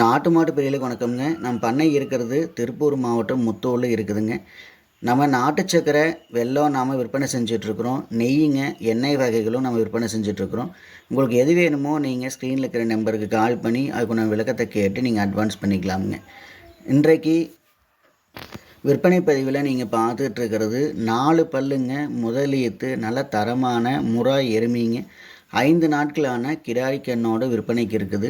நாட்டு மாட்டு பிரியலுக்கு வணக்கம்ங்க. நம்ம பண்ணை இருக்கிறது திருப்பூர் மாவட்டம் முத்தூரில் இருக்குதுங்க. நம்ம நாட்டு சக்கரை வெல்லம் நாம் விற்பனை செஞ்சிட்ருக்குறோம். நெய்யுங்க எண்ணெய் வகைகளும் நம்ம விற்பனை செஞ்சிட்ருக்குறோம். உங்களுக்கு எது வேணுமோ நீங்கள் ஸ்க்ரீனில் இருக்கிற நம்பருக்கு கால் பண்ணி அதுக்கு விளக்கத்தை கேட்டு நீங்கள் அட்வான்ஸ் பண்ணிக்கலாமுங்க. இன்றைக்கு விற்பனை பதிவில் நீங்கள் பார்த்துட்டு இருக்கிறது நாலு பல்லுங்க. முதலியத்து நல்ல தரமான முறா எருமைங்க. ஐந்து நாட்களான கிடாரி கண்ணோட விற்பனைக்கு இருக்குது.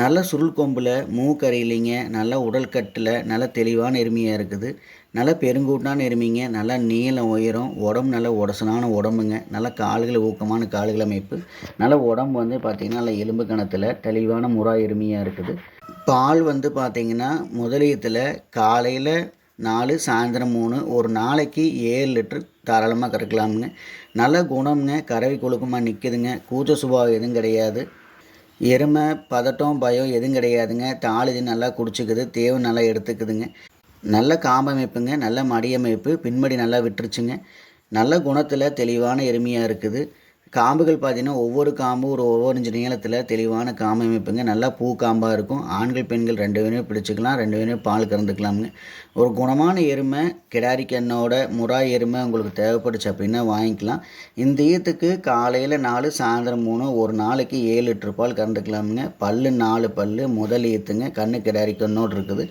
நல்ல சுருள் கொம்பில் மூக்கரையிலிங்க நல்ல உடல் கட்டில் நல்ல தெளிவான எருமையாக இருக்குது. நல்ல பெருங்கூட்டான எருமைங்க நல்லா நீளம் உயரம் உடம்பு நல்ல உடசனான உடம்புங்க நல்ல கால்கள் ஊக்கமான கால்கள் அமைப்பு. நல்ல உடம்பு வந்து பார்த்திங்கன்னா நல்ல எலும்பு கணத்தில் தெளிவான முறா எருமையாக இருக்குது. பால் வந்து பார்த்திங்கன்னா முதலியத்தில் காலையில் நாலு சாயந்தரம் மூணு ஒரு நாளைக்கு ஏழு லிட்டர் தாராளமாக கறக்கலாமுங்க. நல்ல குணம்ங்க கறவை கொழுக்கமாக நிற்குதுங்க கூச்ச சுபாவம் எதுவும் கிடையாது. எருமை பதட்டம் பயம் எதுவும் கிடையாதுங்க. தாள் இது நல்லா குடிச்சிக்குது தேவை நல்லா எடுத்துக்குதுங்க. நல்ல காம்பமைப்புங்க நல்ல மடியமைப்பு பின்மடி நல்லா விட்டுருச்சுங்க. நல்ல குணத்தில் தெளிவான எருமையாக இருக்குது. காம்புகள் பார்த்தீங்கன்னா ஒவ்வொரு காம்பும் ஒரு ஒவ்வொரு இன்ச்சு நீளத்தில் தெளிவான காம்பு அமைப்புங்க. நல்லா பூ காம்பாக இருக்கும். ஆண்கள் பெண்கள் ரெண்டு பேருமே பிடிச்சிக்கலாம். ரெண்டு பேருமே பால் கறந்துக்கலாமுங்க. ஒரு குணமான எருமை கிடாரி கண்ணோட முறா எருமை உங்களுக்கு தேவைப்படுச்சு அப்படின்னா வாங்கிக்கலாம். இந்த ஈத்துக்கு காலையில் நாலு சாயந்தரம் மூணு ஒரு நாளைக்கு ஏழு லிட்டர் பால் கறந்துக்கலாமுங்க. பல்லு நாலு பல் முதல் ஈத்துங்க. கண்ணு கிடாரி கண்ணோடு இருக்குது.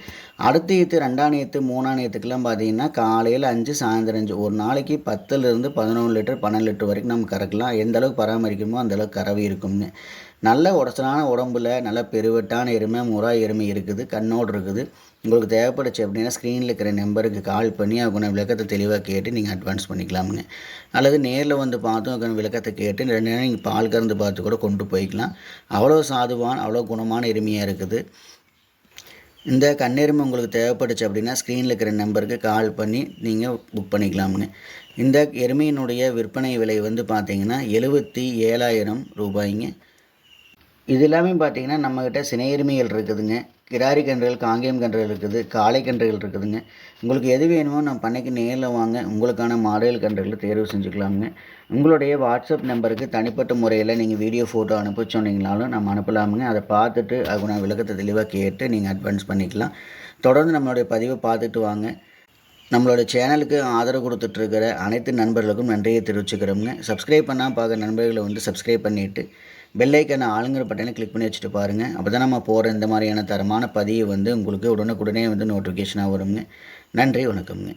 அடுத்த ஈத்து ரெண்டாம் ஈத்து மூணாம் ஈத்துக்கெல்லாம் பார்த்தீங்கன்னா காலையில் அஞ்சு சாயந்தரம் அஞ்சு. ஒரு நாளைக்கு பத்துலேருந்து பதினொன்று லிட்டர் பன்னெண்டு லிட்டர் வரைக்கும் நம்ம கறக்கலாம். எந்த அளவுக்கு பராமரிக்கணுமோ அந்த அளவுக்கு கறவை இருக்கும்னு. நல்ல உடச்சலான உடம்புல நல்ல பெருவெட்டான எருமை முறா எருமை இருக்குது கண்ணோடு இருக்குது. உங்களுக்கு தேவைப்படுச்சு அப்படின்னா ஸ்க்ரீனில் இருக்கிற நம்பருக்கு கால் பண்ணி அவங்க விளக்கத்தை தெளிவாக கேட்டு நீங்கள் அட்வான்ஸ் பண்ணிக்கலாமுங்க. அல்லது நேரில் வந்து பார்த்தும் அவங்க விளக்கத்தை கேட்டு ரெண்டு நேரம் நீங்கள் பால் கறந்து பார்த்து கூட கொண்டு போய்க்கலாம். அவ்வளோ சாதுவான் அவ்வளோ குணமான எருமையாக இருக்குது. இந்த கண்ணெருமை உங்களுக்கு தேவைப்படுச்சு அப்படின்னா ஸ்க்ரீனில் இருக்கிற நம்பருக்கு கால் பண்ணி நீங்கள் புக் பண்ணிக்கலாமுங்க இந்த எருமையினுடைய விற்பனை விலை வந்து பார்த்தீங்கன்னா எழுபத்தி ஏழாயிரம் ரூபாய்ங்க. இது எல்லாமே பார்த்தீங்கன்னா நம்மக்கிட்ட சினையருமைகள் இருக்குதுங்க. கிடாரி கன்றுகள் காங்கேயம் கன்றுகள் இருக்குது காளை கன்றுகள் இருக்குதுங்க. உங்களுக்கு எது வேணுமோ நம்ம பண்ணைக்கு நேரில் வாங்க. உங்களுக்கான மாடல் கன்றுகளை தேர்வு செஞ்சுக்கலாமுங்க. உங்களுடைய வாட்ஸ்அப் நம்பருக்கு தனிப்பட்ட முறையில் நீங்கள் வீடியோ ஃபோட்டோ அனுப்ப சொன்னீங்கனாலும் நம்ம அனுப்பலாமுங்க. அதை பார்த்துட்டு அதுக்கு நான் விளக்கத்தை தெளிவாக கேட்டு நீங்கள் அட்வான்ஸ் பண்ணிக்கலாம். தொடர்ந்து நம்மளுடைய பதிவை பார்த்துட்டு வாங்க. நம்மளோட சேனலுக்கு ஆதரவு கொடுத்துட்ருக்கிற அனைத்து நண்பர்களுக்கும் நன்றியை தெரிவிச்சுக்கிறோங்க சப்ஸ்கிரைப் பண்ணால் பார்க்குற நண்பர்களை வந்து சப்ஸ்கிரைப் பண்ணிவிட்டு பெல்லைக்கான ஆளுங்கிற பட்டனை கிளிக் பண்ணி வச்சுட்டு பாருங்கள் அப்போ தான் நம்ம போகிற இந்த மாதிரியான தரமான பதிவு வந்து உங்களுக்கு உடனுக்குடனே வந்து நோட்டிஃபிகேஷனாக வருங்க. நன்றி வணக்கம்ங்க.